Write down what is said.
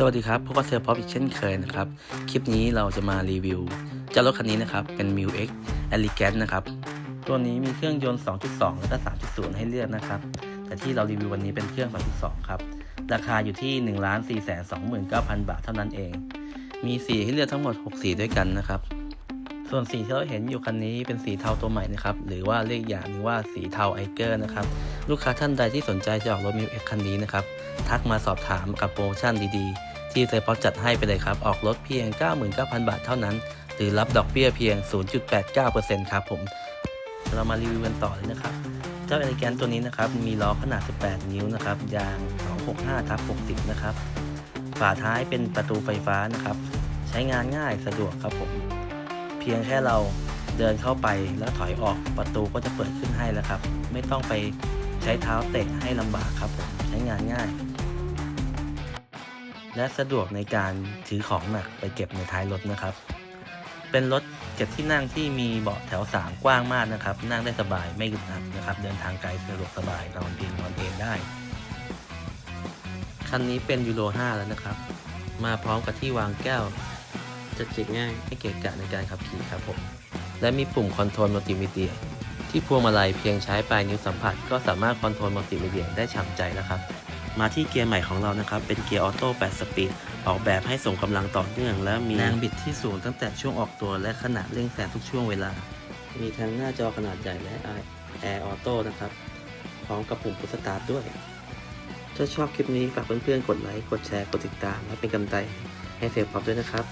สวัสดีครับ พบกับเซลพ็อปอีกเช่นเคยนะครับ คลิปนี้เราจะมารีวิวเจ้ารถคันนี้นะครับ เป็น m i l X Elegant นะครับ ตัวนี้มีเครื่องยนต์ 2.2 แล้วก็ 3.0 ให้เลือกนะครับ แต่ที่เรารีวิววันนี้เป็นเครื่อง2.2ครับ ราคาอยู่ที่ 1 4 2 9 0 0 0 บาทเท่านั้นเอง มีสีให้เลือกทั้งหมด 6 สีด้วยกันนะครับ ส่วนสีที่เราเห็นอยู่คันนี้เป็นสีเทาตัวใหม่นะครับ หรือว่าเรียกอย่างหนึงว่าสีเทาไอเกอร์นะครับ ลูกค้าท่านใดที่สนใจจะออกรถ m i l X คันนี้นะครับ ทักมาสอบถามกับโปรโมชั่นดีๆ ที่เซฟพอจัดให้ไปเลยครับ ออกรถเพียง 99,000 บาทเท่านั้น หรือรับดอกเบี้ยเพียง 0.89%ครับผม เรามารีวิวกันต่อเลยนะครับ เจ้าเอลิแกนตัวนี้นะครับ มีล้อขนาด 18 นิ้วนะครับ ยาง 265ทับ60 นะครับ ฝาท้ายเป็นประตูไฟฟ้านะครับ ใช้งานง่ายสะดวกครับผม เพียงแค่เราเดินเข้าไปแล้วถอยออกประตูก็จะเปิดขึ้นให้แล้วครับ ไม่ต้องไป ใช้เท้าเตะให้ลำบากครับผมใช้งานง่าย และสะดวกในการถือของหนักไปเก็บในท้ายรถนะครับ เป็นรถเจ็ดที่นั่งที่มีเบาะแถว 3 กว้างมากนะครับ นั่งได้สบายไม่อึดอัดนะครับ เดินทางไกลสะดวกสบายนอนเพียงนอนเองได้ คันนี้เป็นยูโร 5 แล้วนะครับ มาพร้อมกับที่วางแก้ว จะเก็บง่ายไม่เกะกะในการขับขี่ครับผม และมีปุ่มคอนโทรลมัลติมีเดีย ที่พวงมาลัยเพียงใช้ปลายนิ้วสัมผัส ก็สามารถคอนโทรลมัลติมีเดียได้ฉ่ำใจแล้วครับ มาที่เกียร์ใหม่ของเรานะครับ เป็นเกียร์ออโต้8สปีดออกแบบให้ส่งกำลังต่อเนื่อง และมีแรงบิดที่สูงตั้งแต่ช่วงออกตัวและขณะเร่งแซงทุกช่วงเวลา มีทั้งหน้าจอขนาดใหญ่และแอร์ออโต้นะครับ พร้อมกับปุ่มพุชสตาร์ทด้วย ถ้าชอบคลิปนี้ฝากเพื่อนๆกดไลค์กดแชร์กดติดตามและเป็นกำลังใจให้เซลล์ป๊อปด้วยนะครับ